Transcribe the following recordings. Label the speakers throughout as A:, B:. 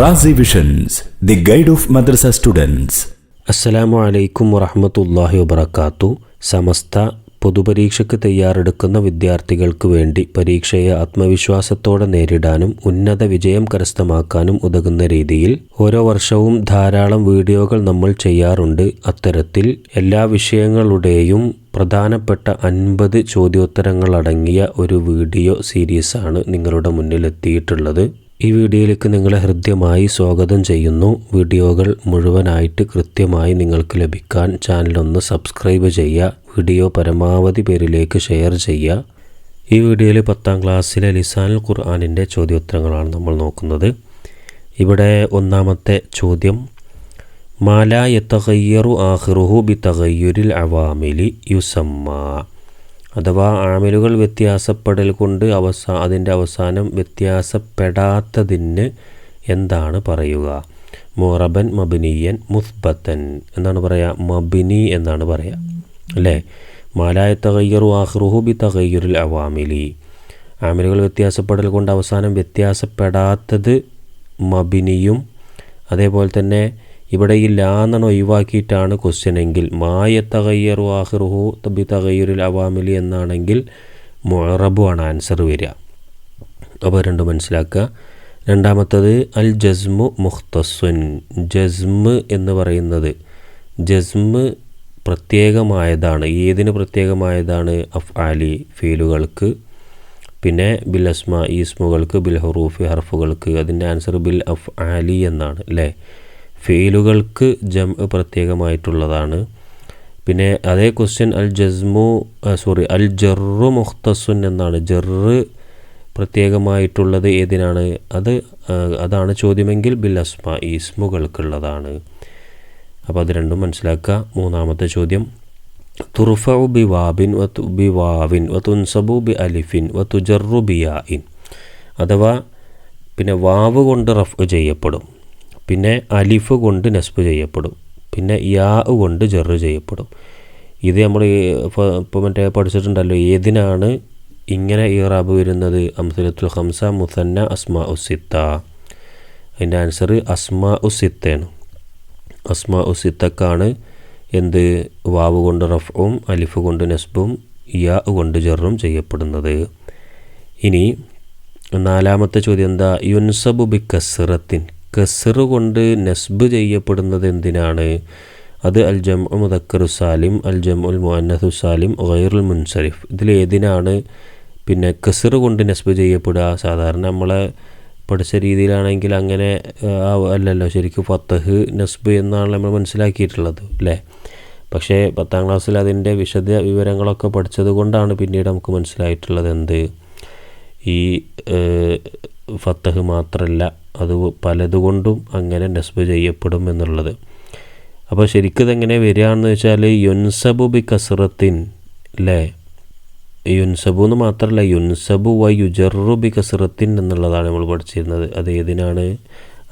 A: Razi visions the guide of madrasa students
B: അസ്സലാമു അലൈക്കും വറഹമത്തല്ലാഹി വബർക്കാത്തു സമസ്ത പൊതുപരീക്ഷയ്ക്ക് തയ്യാറെടുക്കുന്ന വിദ്യാർത്ഥികൾക്ക് വേണ്ടി പരീക്ഷയെ ആത്മവിശ്വാസത്തോടെ നേരിടാനും ഉന്നത വിജയം കരസ്ഥമാക്കാനും ഉതകുന്ന രീതിയിൽ ഓരോ വർഷവും ധാരാളം വീഡിയോകൾ നമ്മൾ ചെയ്യാറുണ്ട്. അത്തരത്തിൽ എല്ലാ വിഷയങ്ങളുടെയും പ്രധാനപ്പെട്ട അൻപത് ചോദ്യോത്തരങ്ങളടങ്ങിയ ഒരു വീഡിയോ സീരീസാണ് നിങ്ങളുടെ മുന്നിൽ എത്തിയിട്ടുള്ളത് ഈ വീഡിയോയിലേക്ക് നിങ്ങളെ ഹൃദ്യമായി സ്വാഗതം ചെയ്യുന്നു. വീഡിയോകൾ മുഴുവനായിട്ട് കൃത്യമായി നിങ്ങൾക്ക് ലഭിക്കാൻ ചാനലൊന്ന് സബ്സ്ക്രൈബ് ചെയ്യുക. വീഡിയോ പരമാവധി പേരിലേക്ക് ഷെയർ ചെയ്യുക. ഈ വീഡിയോയിൽ പത്താം ക്ലാസ്സിലെ ലിസാനുൽ ഖുർആാനിന്റെ ചോദ്യോത്തരങ്ങളാണ് നമ്മൾ നോക്കുന്നത്. ഇവിടെ ഒന്നാമത്തെ ചോദ്യം. മാല തകയ്യറു ആഹിറുഹു ബി തകയ്യുരിൽ അവാമിലി യുസമ്മ. അഥവാ ആമിലുകൾ വ്യത്യാസപ്പെടൽ കൊണ്ട് അവസാ അതിന്റെ അവസാനം വ്യത്യാസപ്പെടാത്തതിന് എന്താണ് പറയുക? മൊറബൻ മബിനിയൻ മുസ്ബത്തൻ എന്നാണ് പറയുക മബിനി എന്നാണ് പറയുക അല്ലേ? മാലായ തകയ്യറു ആഹ്റുഹു ബി തകയ്യുരിൽ അവാമിലി. ആമിലുകൾ വ്യത്യാസപ്പെടൽ കൊണ്ട് അവസാനം വ്യത്യാസപ്പെടാത്തത് മബിനിയും അതേപോലെ തന്നെ ഇവിടെ ഈ ലാന്നെണ്ണം ഒഴിവാക്കിയിട്ടാണ് ക്വസ്റ്റ്യൻ എങ്കിൽ മായ തകയ്യറു ആഹിറുഹു തബി തകയ്യുരിൽ അവാമിലി എന്നാണെങ്കിൽ മൊറബുമാണ് ആൻസർ വരിക. അപ്പോൾ രണ്ടും മനസ്സിലാക്കുക. രണ്ടാമത്തത് അൽ ജസ്മു മുഖ്തസ്വൻ ജസ്മ് എന്ന് പറയുന്നത് ജസ്മ് പ്രത്യേകമായതാണ് ഏതിന് പ്രത്യേകമായതാണ്? അഫ് ആലി ഫീലുകൾക്ക്. പിന്നെ ബിൽ അസ്മ ഈസ്മുകൾക്ക് ബിൽ ഹറൂഫ് ഹർഫുകൾക്ക് അതിന്റെ ആൻസർ ബിൽ അഫ് ആലി എന്നാണ് അല്ലേ? ഫെയിലുകൾക്ക് ജം പ്രത്യേകമായിട്ടുള്ളതാണ്. പിന്നെ അതേ ക്വസ്റ്റ്യൻ അൽ ജസ്മു സോറി അൽ ജറു മുഖ്തസുൻ എന്നാണ്. ജറ് പ്രത്യേകമായിട്ടുള്ളത് ഏതിനാണ്? അത് അതാണ് ചോദ്യമെങ്കിൽ ബിൽ അസ്മ ഈസ്മുകൾക്കുള്ളതാണ് അപ്പോൾ അത് രണ്ടും മനസ്സിലാക്കുക. മൂന്നാമത്തെ ചോദ്യം. തുർഫു ബി വാബിൻ വത്തു ബി വാവിൻ വത്തുൻസബു തുൻസബു ബി അലിഫിൻ വ തുജറു ബിയായിൻ അഥവാ പിന്നെ വാവ് കൊണ്ട് റഫ് ചെയ്യപ്പെടും. പിന്നെ അലിഫ് കൊണ്ട് നസ്ബ് ചെയ്യപ്പെടും. പിന്നെ യാ കൊണ്ട് ജെറു ചെയ്യപ്പെടും. ഇത് നമ്മൾ ഇപ്പോൾ മറ്റേ പഠിച്ചിട്ടുണ്ടല്ലോ ഏതിനാണ് ഇങ്ങനെ ഇറാബ് വരുന്നത്? അംസലത്തുൽ ഹംസ മുസന്ന അസ്മാ ഉസിത്ത അതിന്റെ ആൻസർ അസ്മാ ഉസിത്തയാണ് അസ്മാ ഉസിത്തക്കാണ് എന്ത്? വാവ് കൊണ്ട് റഫും അലിഫ് കൊണ്ട് നസ്ബും യാ കൊണ്ട് ജെറും ചെയ്യപ്പെടുന്നത്. ഇനി നാലാമത്തെ ചോദ്യം എന്താ? യുൻസബു ബി കസ്റത്തിൻ കസർ കൊണ്ട് നസ്ബ് ചെയ്യപ്പെടുന്നത് എന്തിനാണ്? അത് അൽ ജം മുദക്കറു സാലിം അൽ ജം ഉൽ മുഅന്നസു സാലിം ഗൈറുൽ മുൻസരിഫ്. ഇതിൽ ഏതിനാണ് പിന്നെ കസർ കൊണ്ട് നസ്ബ് ചെയ്യപ്പെടുക? സാധാരണ നമ്മളെ പഠിച്ച രീതിയിലാണെങ്കിൽ അങ്ങനെ അല്ലല്ലോ ശരിക്കും ഫത്തഹ് നസ്ബ് എന്നാണ് നമ്മൾ മനസ്സിലാക്കിയിട്ടുള്ളത് അല്ലേ? പക്ഷേ പത്താം ക്ലാസ്സിൽ അതിന്റെ വിശദ വിവരങ്ങളൊക്കെ പഠിച്ചത് കൊണ്ടാണ് പിന്നീട് നമുക്ക് മനസ്സിലായിട്ടുള്ളത് എന്ത്? ഈ ഫത്തഹ് മാത്രമല്ല അത് പലതുകൊണ്ടും അങ്ങനെ നസ്ബ് ചെയ്യപ്പെടും എന്നുള്ളത്. അപ്പോൾ ശരിക്കും ഇതെങ്ങനെ വരികയാണെന്ന് വെച്ചാൽ യുൻസബു ബി കസറത്തിൻ അല്ലേ യുൻസബു എന്ന് മാത്രമല്ല യുൻസബു വ യുജറു ബി കസറത്തിൻ എന്നുള്ളതാണ് നമ്മൾ പഠിച്ചിരുന്നത്. അത് ഏതിനാണ്?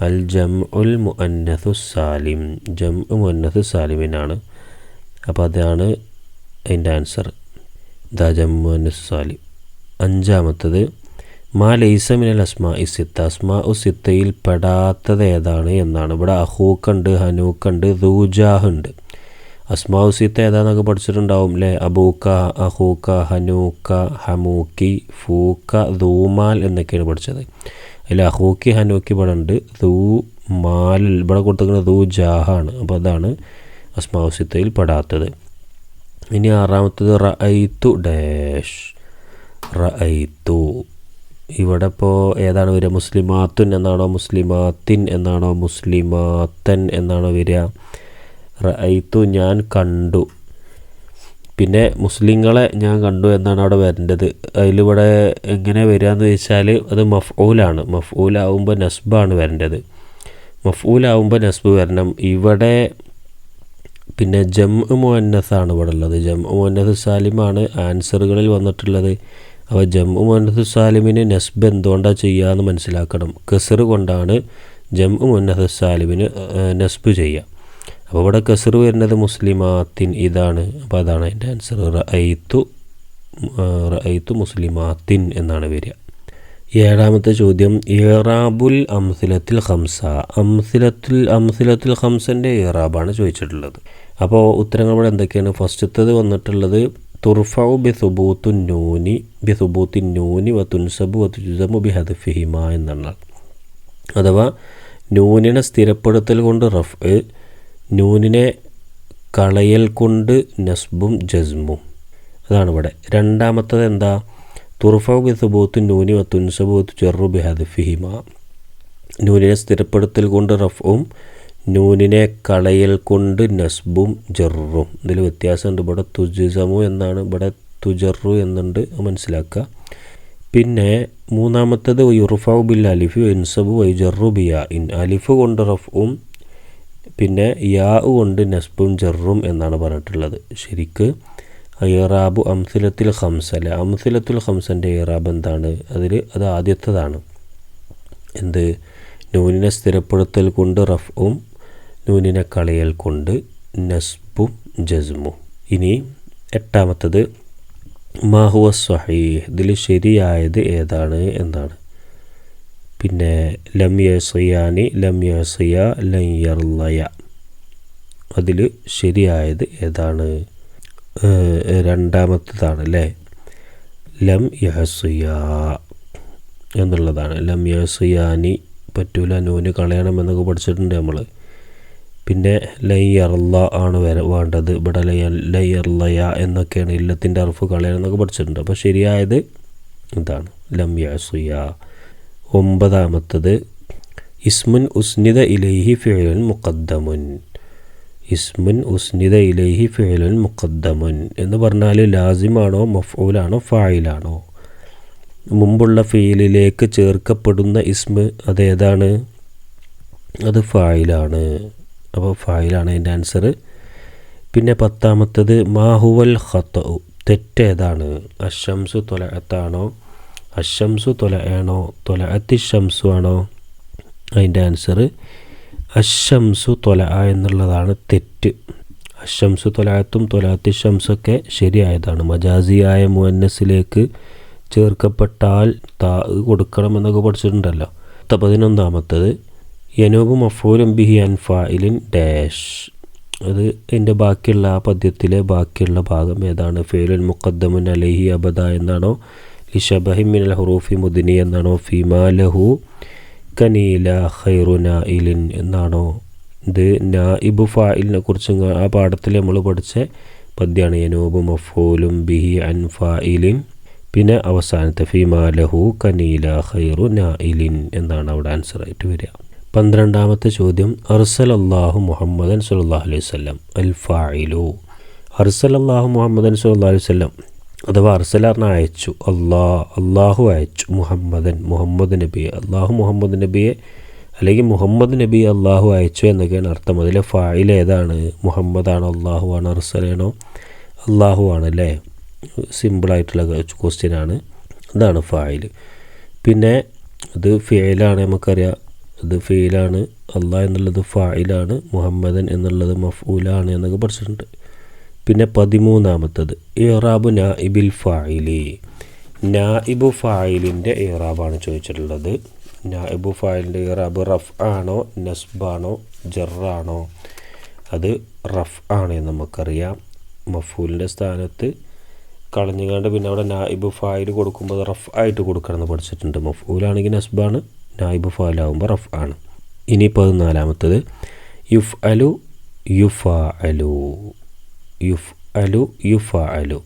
B: അൽ ജം ഉൽ മുഅന്നസു സാലിം. ജം മുഅന്നസു സാലിമിനാണ്. അപ്പോൾ അതാണ് അതിന്റെ ആൻസർ. ദ ജം മുഅന്നസു സാലിം. അഞ്ചാമത്തത് മാ ലൈസമിനൽ അസ്മാ ഇസിത്ത അസ്മാ സിത്തയിൽ പെടാത്തത് ഏതാണ് എന്നാണ്. ഇവിടെ അഹൂക്കുണ്ട് ഹനൂക്കുണ്ട് ദൂജാഹ് ഉണ്ട് ഉ സിത്ത ഏതാന്നൊക്കെ പഠിച്ചിട്ടുണ്ടാവും അല്ലേ അബൂക്ക അഹൂക്ക ഹനൂക്ക ഹമൂക്കി ഫൂക്ക ദൂമാൽ എന്നൊക്കെയാണ് പഠിച്ചത്. അതിൽ അഹൂക്കി ഹനൂക്കി ഇവിടെ ഉണ്ട്. ദൂ മാൽ ഇവിടെ കൊടുത്തിരിക്കുന്നത് ജാഹാണ് അപ്പോൾ അതാണ് അസ്മാ സിത്തയിൽ പെടാത്തത്. ഇനി ആറാമത്തത് റഅയ്ത്തു ഡാഷ്. റഅയ്ത്തു ഇവിടെ ഇപ്പോൾ ഏതാണ് വരിക? മുസ്ലിമാത്തുൻ എന്നാണോ മുസ്ലിമാത്തിൻ എന്നാണോ മുസ്ലിമാത്തൻ എന്നാണോ വരിക? റൈത്തു ഞാൻ കണ്ടു. പിന്നെ മുസ്ലിങ്ങളെ ഞാൻ കണ്ടു എന്നാണ് അവിടെ വരേണ്ടത്. അതിലിവിടെ എങ്ങനെ വരിക എന്ന് ചോദിച്ചാൽ അത് മഫ്ഊലാണ്. മഫ്ഊലാവുമ്പോൾ നസ്ബാണ് വരേണ്ടത്. മഫ്ഊലാവുമ്പോൾ നസ്ബ് വരണം. ഇവിടെ പിന്നെ ജം ആണ് ഇവിടെ ഉള്ളത്. ജം മുഅന്നസ് സാലിമാണ് ആൻസറുകളിൽ വന്നിട്ടുള്ളത്. അപ്പോൾ ജമ്മു മുന്നത്ത് സാലിമിന് നസ്ബ് എന്തുകൊണ്ടാണ് ചെയ്യാന്ന് മനസ്സിലാക്കണം. കസർ കൊണ്ടാണ് ജമ്മു മുന്നത്ത് സാലിമിന് നസ്ബ് ചെയ്യുക അപ്പോൾ ഇവിടെ കസർ വരുന്നത് മുസ്ലിമാത്തിൻ ഇതാണ്. അപ്പോൾ അതാണ് അതിന്റെ ആൻസർ റഅയ്ത്തു റഅയ്ത്തു മുസ്ലിമാത്തിൻ എന്നാണ് വരിക. ഏഴാമത്തെ ചോദ്യം. ഇറാബുൽ അംസിലത്തിൽ ഹംസ അംസിലത്തിൽ അംസിലത്തിൽ ഹംസന്റെ ഇറാബാണ് ചോദിച്ചിട്ടുള്ളത്. അപ്പോൾ ഉത്തരങ്ങൾ ഇവിടെ എന്തൊക്കെയാണ്? ഫസ്റ്റത്തത് വന്നിട്ടുള്ളത് തുർഫു ബി സുബൂത്തു നൂനി ബി സുബൂത്തി നൂനി വ തുൻസബു ബി ഹദഫിഹിമ എന്നാണ്. അഥവാ നൂനിനെ സ്ഥിരപ്പെടുത്തൽ കൊണ്ട് റഫ് നൂനിനെ കളയൽ കൊണ്ട് നസ്ബും ജസ്മും. അതാണ് ഇവിടെ. രണ്ടാമത്തത് എന്താ? തുർഫു ബി സുബൂത്ത് നൂനി വ തുൻസബു വ ബി ഹദഫിഹിമ നൂനിനെ സ്ഥിരപ്പെടുത്തൽ കൊണ്ട് റഫും നൂനിനെ കളയൽ കൊണ്ട് നസ്ബും ജറും ഇതിൽ വ്യത്യാസമുണ്ട്. ഇവിടെ തുജിസമു എന്നാണ്. ഇവിടെ തുജറു എന്നുണ്ട്. മനസ്സിലാക്കുക. പിന്നെ മൂന്നാമത്തത് യുർഫാവ് ബിൽ അലിഫ് ഇൻസബു വൈജറു ബിയ. ഇൻ അലിഫ് കൊണ്ട് റഫും പിന്നെ യാ കൊണ്ട് നസ്ബും ജറും എന്നാണ് പറഞ്ഞിട്ടുള്ളത്. ശരിക്ക്. ഇറാബു അംസിലത്തിൽ ഹംസ അല്ലെ? അംസിലത്തുൽ ഹംസന്റെ ഇറാബ് എന്താണ്? അതിൽ അത് ആദ്യത്തേതാണ്. എന്ത്? നൂനിനെ സ്ഥിരപ്പെടുത്തൽ കൊണ്ട് റഫും നൂനിനെ കളയൽ കൊണ്ട് നസ്ബും ജസ്മും. ഇനി എട്ടാമത്തത് മാഹുവ സ്വഹീഹ് ഇതിൽ ശരിയായത് ഏതാണ് എന്നാണ്. പിന്നെ ലം യസിയാനി ലം യസിയ ലം യർലയ. അതിൽ ശരിയായത് ഏതാണ്? രണ്ടാമത്തതാണ് അല്ലേ? ലം യഹസിയ എന്നുള്ളതാണ്. ലം യസിയാനി പറ്റൂല നൂന് കളയണം എന്നൊക്കെ പഠിച്ചിട്ടുണ്ട് നമ്മൾ പിന്നെ ലയ്യർല ആണ് വേണ്ടത്. ഇവിടെ ലയ ലയ്യർലയ എന്നൊക്കെയാണ് ഇല്ലത്തിന്റെ അർഫ് കളയണം എന്നൊക്കെ പഠിച്ചിട്ടുണ്ട്. അപ്പോൾ ശരിയായത് ഇതാണ്. ലംയ സുയ ഒമ്പതാമത്തത് ഇസ്മുൻ ഉസ്നിത ഇലൈഹി ഫിഴലുൻ മുഖദ്ദമുൻ. ഇസ്മുൻ ഉസ്നിത ഇലൈഹി ഫിഴലുൻ മുഖദ്ദമുൻ എന്ന് പറഞ്ഞാൽ ലാസിമാണോ മഫൂലാണോ ഫായിലാണോ? മുമ്പുള്ള ഫീലിലേക്ക് ചേർക്കപ്പെടുന്ന ഇസ്മ് അതേതാണ്? അത് ഫായിലാണ്. അപ്പോൾ ഫായിലാണ് അതിന്റെ ആൻസർ പിന്നെ പത്താമത്തത് മാഹുവൽ ഖത്ത തെറ്റേതാണ്. അഷംസു തൊലഅത്താണോ? അഷംസു തൊലയാണോ തൊലഅത്തി ഷംസു ആണോ? അതിന്റെ ആൻസർ അഷംസു തൊല എന്നുള്ളതാണ് തെറ്റ്. അഷംസു തൊലാത്തും തൊലാത്തി ഷംസൊക്കെ ശരിയായതാണ്. മജാസിയായ മുഅന്നസിലേക്ക് ചേർക്കപ്പെട്ടാൽ താ കൊടുക്കണമെന്നൊക്കെ പഠിച്ചിട്ടുണ്ടല്ലോ. പത്ത് പതിനൊന്നാമത്തത് യനൂബ് മഫൂലും ബിഹി അൻഫായിലിൻ ഡാഷ്. അത് എന്റെ ബാക്കിയുള്ള ആ പദ്യത്തിലെ ബാക്കിയുള്ള ഭാഗം ഏതാണ്? ഫേലുൽ മുഖദ്ദമുൻ അലഹി അബദ എന്നാണോ? ലിഷബഹിം മിനൽ ഹുറൂഫി മുദിനി എന്നാണോ? ഫിമാലഹു കനീല ഖൈറു നായിലിൻ എന്നാണോ? ഇത് നായിബു ഫായിലിനെ കുറിച്ച് ആ പാഠത്തിൽ നമ്മൾ പഠിച്ച പദ്യമാണ് യനൂബ് മഫൂലും ബിഹി അൻഫായിലിൻ പിന്നെ അവസാനത്തെ ഫിമാലഹു കനീല ഖൈറു നായിലിൻ എന്നാണ് അവിടെ ആൻസർ ആയിട്ട് വരിക. പന്ത്രണ്ടാമത്തെ ചോദ്യം അർസലല്ലാഹു മുഹമ്മദൻ സുല്ലാ അലൈഹി സ്വല്ലം അൽ ഫായിലു അർസലല്ലാഹു മുഹമ്മദൻ സുല്ലാ അലൈഹി സ്വല്ലം അഥവാ അർസലാറിനെ അയച്ചു അള്ളാ അള്ളാഹു അയച്ചു മുഹമ്മദൻ മുഹമ്മദ് നബിയെ അള്ളാഹു മുഹമ്മദ് നബിയെ അല്ലെങ്കിൽ മുഹമ്മദ് നബി അള്ളാഹു അയച്ചു എന്നൊക്കെയാണ് അർത്ഥം. അതിലെ ഫായിൽ ഏതാണ്? മുഹമ്മദാണോ അള്ളാഹു ആണ് അർസലാണോ? അള്ളാഹു ആണ് അല്ലേ സിമ്പിളായിട്ടുള്ള ക്വസ്റ്റ്യനാണ്. അതാണ് ഫായിൽ പിന്നെ അത് ഫിയലാണ് നമുക്കറിയാം. ഇത് ഫെയിലാണ് അള്ളാഹ് എന്നുള്ളത് ഫായിലാണ്. മുഹമ്മദൻ എന്നുള്ളത് മഫൂലാണ് എന്നൊക്കെ പഠിച്ചിട്ടുണ്ട്. പിന്നെ പതിമൂന്നാമത്തത്. ഇറാബു നായിബിൽ ഫായിലി. നായിബു ഫായിലിന്റെ ഇറാബാണ് ചോദിച്ചിട്ടുള്ളത്. നായിബു ഫായിലിന്റെ ഇറാബ് റഫ് ആണോ നസ്ബാണോ ജറാണോ? അത് റഫ് ആണ് നമുക്കറിയാം. മഫൂലിന്റെ സ്ഥാനത്ത് കളഞ്ഞുകൊണ്ട് പിന്നെ അവിടെ നായിബ് ഫായിൽ കൊടുക്കുമ്പോൾ റഫ് ആയിട്ട് കൊടുക്കണം എന്ന് പഠിച്ചിട്ടുണ്ട്. മഫൂലാണെങ്കിൽ നസ്ബാണ്. നായിബ് ഫാലാവുമ്പോൾ റഫ് ആണ് ഇനി പതിനാലാമത്തത് യുഫ് അലു യുഫ അലു യുഫ് അലു യുഫ അലു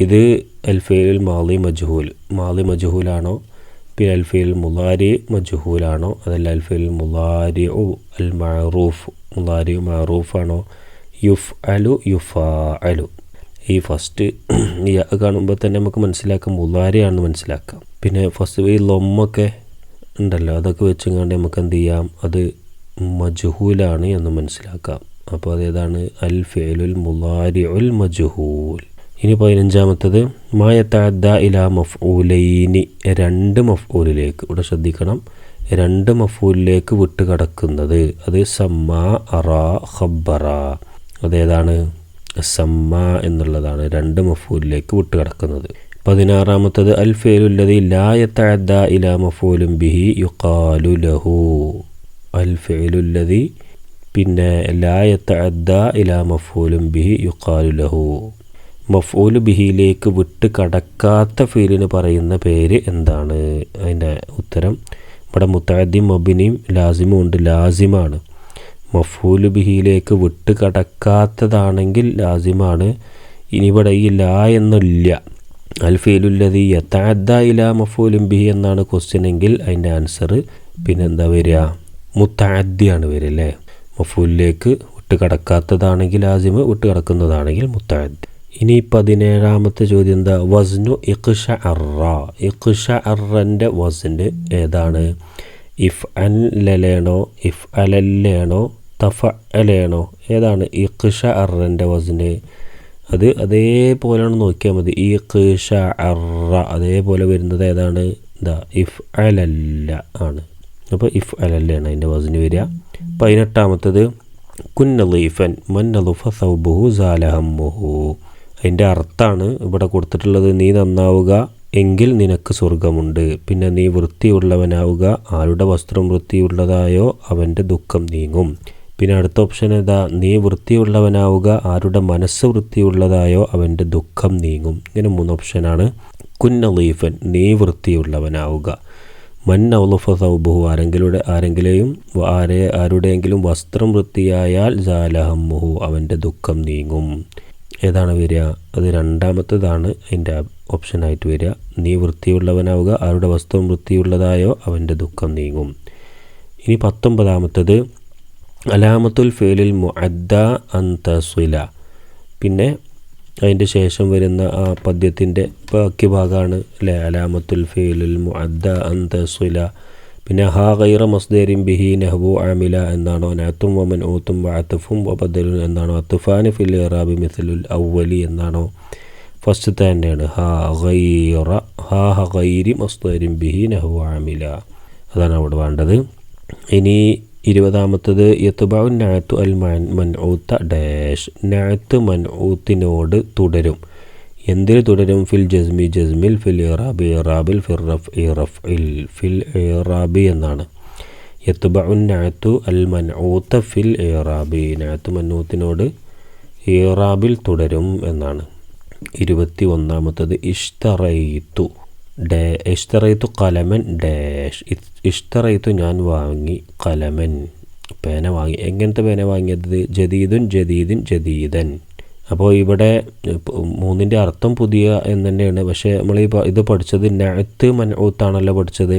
B: ഇത് അൽഫയിൽ മാലി മജ്ഹൂൽ. മാലി മജ്ഹൂലാണോ? പിന്നെ അൽഫയിൽ മുലാരി മജ്ഹൂലാണോ? അതല്ല അൽഫയിൽ മുലാരി ഉ അൽ മറൂഫ് മുലാരി ആണോ യുഫ് അലു യുഫ അലു ഈ ഫസ്റ്റ് കാണുമ്പോൾ തന്നെ നമുക്ക് മനസ്സിലാക്കാം മുലാരിയാണെന്ന് മനസ്സിലാക്കാം. പിന്നെ ഫസ്റ്റ് ഈ ലൊമ്മൊക്കെ ഉണ്ടല്ലോ. അതൊക്കെ വെച്ചുകൊണ്ട് നമുക്ക് എന്ത് ചെയ്യാം അത് മജ്ഹൂലാണ് എന്ന് മനസ്സിലാക്കാം. അപ്പോൾ അതേതാണ്? അൽ ഫേലുൽ മുലാരി ഉൽ മജ്ഹൂൽ. ഇനി പതിനഞ്ചാമത്തത്. മായത്താദ്ദ ഇല മഫ്ഊലൈനി. രണ്ട് മഫ്ഊലിലേക്ക്. ഇവിടെ ശ്രദ്ധിക്കണം. രണ്ട് മഫൂലിലേക്ക് വിട്ട് കടക്കുന്നത് അത് സമ്മ അറ ഖബ്ബറ. അതേതാണ്? സമ്മ എന്നുള്ളതാണ്. രണ്ട് മഫൂലിലേക്ക് വിട്ട് കിടക്കുന്നത് പതിനാറാമത്തത് അൽ ഫേലുല്ലതി ലായത്തഅദ്ദ ഇല മഫൂലും ബിഹി യുഖാലു ലഹു. അൽ പിന്നെ ലായത്തഅദ്ദ ഇല മഫൂലും ബിഹി യുഖാലു ലഹു. മഫൂൽ ബിഹിയിലേക്ക് വിട്ട് കടക്കാത്ത ഫീലിന് പറയുന്ന പേര് എന്താണ്? അതിന്റെ ഉത്തരം ഇവിടെ മുത്താദ്യം മബിനിയും ലാസിമും ഉണ്ട് ലാസിമാണ്. മഫൂൽ ബിഹിയിലേക്ക് വിട്ട് കടക്കാത്തതാണെങ്കിൽ ലാസിമാണ്. ഇനി ഇവിടെ ഈ ലാ എന്നില്ല അൽഫീലുല്ലതി യത്താദ്ദ ഇല മഫൂലും ബിഹി എന്നാണ് ക്വസ്റ്റ്യൻ എങ്കിൽ അതിന്റെ ആൻസർ പിന്നെന്താ വരിക? മുത്താദ്ദിയാണ് വരിക അല്ലേ മഫൂലിലേക്ക് വിട്ട് കടക്കാത്തതാണെങ്കിൽ ആസിമ് വിട്ട് കടക്കുന്നതാണെങ്കിൽ മുത്താദ്ദി ഇനി പതിനേഴാമത്തെ ചോദ്യം എന്താ? വസ്നു ഇഖ്ഷ അറ. ഇഖ്ഷ അറന്റെ വസ്ന് ഏതാണ്? ഇഫ് അൻ ലലേണോ? ഇഫ് അലല്ലേണോ? തഫ അലേണോ ഏതാണ് ഇഖ്ഷ അറന്റെ വസ്ന് അത് അതേപോലെയാണ് നോക്കിയാൽ മതി. ഈ ഖിഷ അറ അതേപോലെ വരുന്നത് ഏതാണ്? എന്താ ഇഫ് അലല്ല ആണ്. അപ്പോൾ ഇഫ് അലല്ലാണ് അതിന്റെ വസിന് വരിക. പതിനെട്ടാമത്തത് കുന്നലീഫൻ മന്നലുഫ സൗബുഹു സാലഹമ്മുഹു അതിന്റെ അർത്ഥമാണ് ഇവിടെ കൊടുത്തിട്ടുള്ളത് നീ നന്നാവുക എങ്കിൽ നിനക്ക് സ്വർഗമുണ്ട് പിന്നെ നീ വൃത്തിയുള്ളവനാവുക ആരുടെ വസ്ത്രം വൃത്തിയുള്ളതായോ അവന്റെ ദുഃഖം നീങ്ങും. പിന്നെ അടുത്ത ഓപ്ഷൻ ഏതാ? നീ വൃത്തിയുള്ളവനാവുക ആരുടെ മനസ്സ് വൃത്തിയുള്ളതായോ അവന്റെ ദുഃഖം നീങ്ങും. ഇങ്ങനെ മൂന്ന് ഓപ്ഷനാണ് കുന്നലീഫൻ നീ വൃത്തിയുള്ളവനാവുക. മൻ ഔലഫ സൗബുഹു ആരെങ്കിലും ആരെങ്കിലെയും ആരെ ആരുടെയെങ്കിലും വസ്ത്രം വൃത്തിയായാൽ ജാലഹമ്മുഹു അവന്റെ ദുഃഖം നീങ്ങും. ഏതാണ് വരിക? അത് രണ്ടാമത്തേതാണ് അതിന്റെ ഓപ്ഷനായിട്ട് വരിക. നീ വൃത്തിയുള്ളവനാവുക ആരുടെ വസ്ത്രം വൃത്തിയുള്ളതായോ അവന്റെ ദുഃഖം നീങ്ങും. ഇനി പത്തൊമ്പതാമത്തത്. അലാമത്തുൽ ഫേലിൽ മുഅദ്ദ സുല പിന്നെ അതിന്റെ ശേഷം വരുന്ന ആ പദ്യത്തിന്റെ ബാക്കി ഭാഗമാണ് അല്ലേ? അലാമത്തുൽ ഫേലിൽ മുഅദ്ദ സുല പിന്നെ ഹാ ഗൈറ മസ്ദേരിൻ ബിഹി നെഹബു ആമില എന്നാണോ? നാത്തും വമൻ ഊത്തും വാത്തുഫും വബദലുൻ എന്നാണോ? അത്തുഫാൻ ഫിൽ ഇറാബി മിഥലുൽ അവവലി എന്നാണോ? ഫസ്റ്റ് തന്നെയാണ് ഹാ ഗൈറ ഹാ ഹ ഗൈരി ബിഹി നെഹബു ആമില അതാണ് അവിടെ വേണ്ടത്. ഇനി ഇരുപതാമത്തത് യത്തുബാവ് നാത്തു അൽ മൻ മൻഊത്ത ഡാഷ്. നാത്ത് മൻഊത്തിനോട് തുടരും. എന്തിൽ തുടരും? ഫിൽ ജസ്മി ജസ്മിൽ ഫിൽ ഇറാബി ഇറാബിൽ ഫിർ റഫ് ഇറഫ് ഇൽ ഫിൽ ഇറാബി എന്നാണ്. യത്തുബഉൻ നാത്തു അൽ മൻഊത്ത ഫിൽ ഇറാബി. നാത്ത് മൻഊത്തിനോട് ഇറാബിൽ തുടരും എന്നാണ്. ഇരുപത്തി ഒന്നാമത്തത് ഇഷ്തറയിത്തു ഡേ ഇഷ്തറയിത്തു കലമൻ ഡാഷ് ഇഷ്തറയിത്തു ഞാൻ വാങ്ങി കലമൻ പേന വാങ്ങി. എങ്ങനത്തെ പേന വാങ്ങിയത്? ജദീദുൻ ജദീദിൻ ജദീദൻ. അപ്പോൾ ഇവിടെ മൂന്നിന്റെ അർത്ഥം പുതിയ എന്ന് തന്നെയാണ് പക്ഷേ നമ്മൾ ഈ ഇത് പഠിച്ചത് നഅത്ത് മൻഊത്താണല്ലോ പഠിച്ചത്.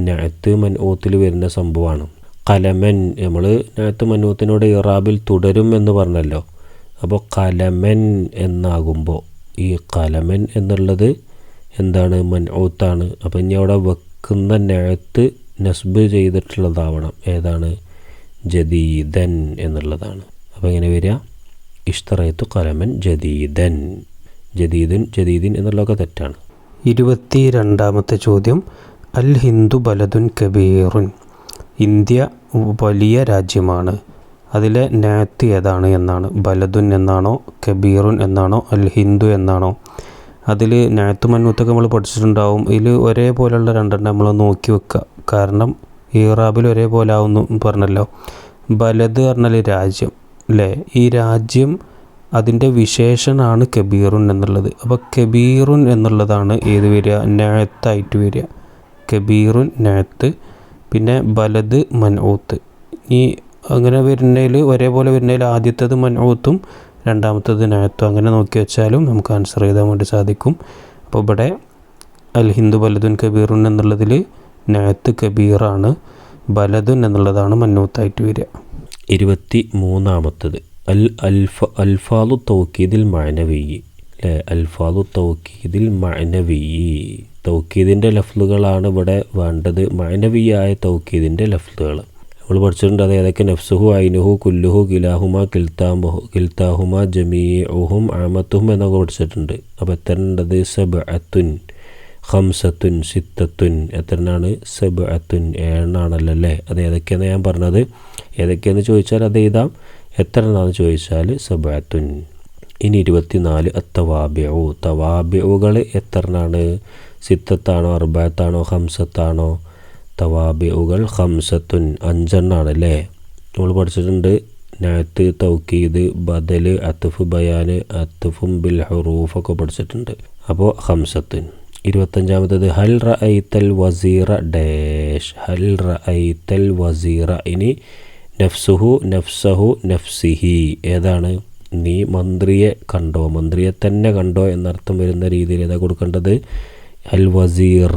B: നഅത്ത് മൻഊത്തിൽ വരുന്ന സംഭവമാണ്. കലമൻ നമ്മൾ നഴത്ത് മൻഊത്തിനോട് ഇറാബിൽ തുടരും എന്ന് പറഞ്ഞല്ലോ. അപ്പോൾ കലമൻ എന്നാകുമ്പോൾ ഈ കലമൻ എന്നുള്ളത് എന്താണ് മൻഊത്താണ്. അപ്പോൾ ഇനി അവിടെ വെക്കുന്ന നഴത്ത് നസ്ബ് ചെയ്തിട്ടുള്ളതാവണം. ഏതാണ്? ജദീദൻ എന്നുള്ളതാണ്. അപ്പോൾ ഇങ്ങനെ വരിക? ഇഷ്തറയത്തു കലമൻ ജദീദൻ. ജദീദൻ ജദീദിൻ എന്നുള്ളതൊക്കെ തെറ്റാണ്.
C: ഇരുപത്തി രണ്ടാമത്തെ ചോദ്യം. അൽ ഹിന്ദു ബലദുൻ കബീറുൻ. ഇന്ത്യ വലിയ രാജ്യമാണ്. അതിലെ നാത്ത് ഏതാണ് എന്നാണ്. ബലദുൻ എന്നാണോ? കബീറുൻ എന്നാണോ? അൽ ഹിന്ദു എന്നാണോ? അതിൽ നാത്തും മന്നൂത്തൊക്കെ നമ്മൾ പഠിച്ചിട്ടുണ്ടാവും. ഇതിൽ ഒരേപോലെയുള്ള രണ്ടെണ്ണം നമ്മൾ നോക്കി വെക്കുക. കാരണം ഈറാബിൽ ഒരേപോലെ ആവുന്നു പറഞ്ഞല്ലോ. ബലത് പറഞ്ഞാൽ രാജ്യം അല്ലേ? ഈ രാജ്യം അതിന്റെ വിശേഷനാണ് കബീറുൻ എന്നുള്ളത്. അപ്പോൾ കബീറുൻ എന്നുള്ളതാണ് ഏത് വരിക? നാത്തായിട്ട് വരിക. കബീറുൻ നാത്ത് പിന്നെ ബലത് മൻഊത്ത്. ഈ അങ്ങനെ വരുന്നതിൽ ഒരേപോലെ വരുന്നതിൽ ആദ്യത്തേത് മൻഊത്തും രണ്ടാമത്തേത് നയത്വം അങ്ങനെ നോക്കി വെച്ചാലും നമുക്ക് ആൻസർ ചെയ്താൽ വേണ്ടി സാധിക്കും. അപ്പോൾ ഇവിടെ അൽ ഹിന്ദു ബലദുൻ കബീറുൻ എന്നുള്ളതിൽ നയത്ത് കബീറാണ് ബലദുൻ എന്നുള്ളതാണ് മന്നൂത്തായിട്ട് വരിക.
B: ഇരുപത്തി മൂന്നാമത്തത് അൽ അൽഫ അൽഫാലു തൗക്കീദിൽ മഅനവിയി അല്ലേ അൽഫാലു തൗക്കീദിൽ മഴനവീ തൗക്കീദിന്റെ ലഫ്ലുകളാണ് ഇവിടെ വേണ്ടത്. മഴനവിയായ തൗക്കീദിന്റെ ലഫ്ലുകൾ നമ്മൾ പഠിച്ചിട്ടുണ്ട് അത് ഏതൊക്കെ? നഫ്സുഹു ഐനുഹു കുല്ലുഹു കിലാഹുമ കിൽത്താമുഹു കിൽത്താഹുമ ജമീഉഹും അമത്തുഹും എന്നൊക്കെ പഠിച്ചിട്ടുണ്ട്. അപ്പോൾ എത്ര ഉണ്ടത് സബ് അത്തുൻ ഹംസത്തുൻ സിത്തത്തുൻ. എത്രണ്ണാണ്? സബ് അത്തുൻ ഏഴെണ്ണാണല്ലോ അല്ലേ അത് ഏതൊക്കെയാണ് ഞാൻ പറഞ്ഞത്? ഏതൊക്കെയെന്ന് ചോദിച്ചാൽ അത് എഴുതാം എത്ര എണ്ണാന്ന് ചോദിച്ചാൽ സബ് അത്തുൻ ഇനി ഇരുപത്തിനാല് അത്തവാബ്യു തവാബ്യവുകൾ എത്രണ്ണാണ്? സിത്തത്താണോ അർബാത്താണോ ഹംസത്താണോ തവാബ്യുകൾ ഹംസത്തുൻ അഞ്ചെണ്ണാണ് അല്ലേ നമ്മൾ പഠിച്ചിട്ടുണ്ട് നാത്ത് തൗക്കീദ് ബദൽ അത്തുഫ് ബയാൻ അത്തുഫും ബിൽ ഹറൂഫൊക്കെ പഠിച്ചിട്ടുണ്ട്. അപ്പോൾ ഹംസത്തുൻ ഇരുപത്തഞ്ചാമത്തത് ഹൽ റഅയ്തൽ വസീറ ഡേഷ്. ഹൽ റഅയ്തൽ വസീറ ഇനി നഫ്സുഹു നഫ്സഹു നഫ്സിഹി. ഏതാണ്? നീ മന്ത്രിയെ കണ്ടോ? മന്ത്രിയെ തന്നെ കണ്ടോ എന്നർത്ഥം വരുന്ന രീതിയിൽ ഏതാ കൊടുക്കേണ്ടത്? ഹൽ വസീറ.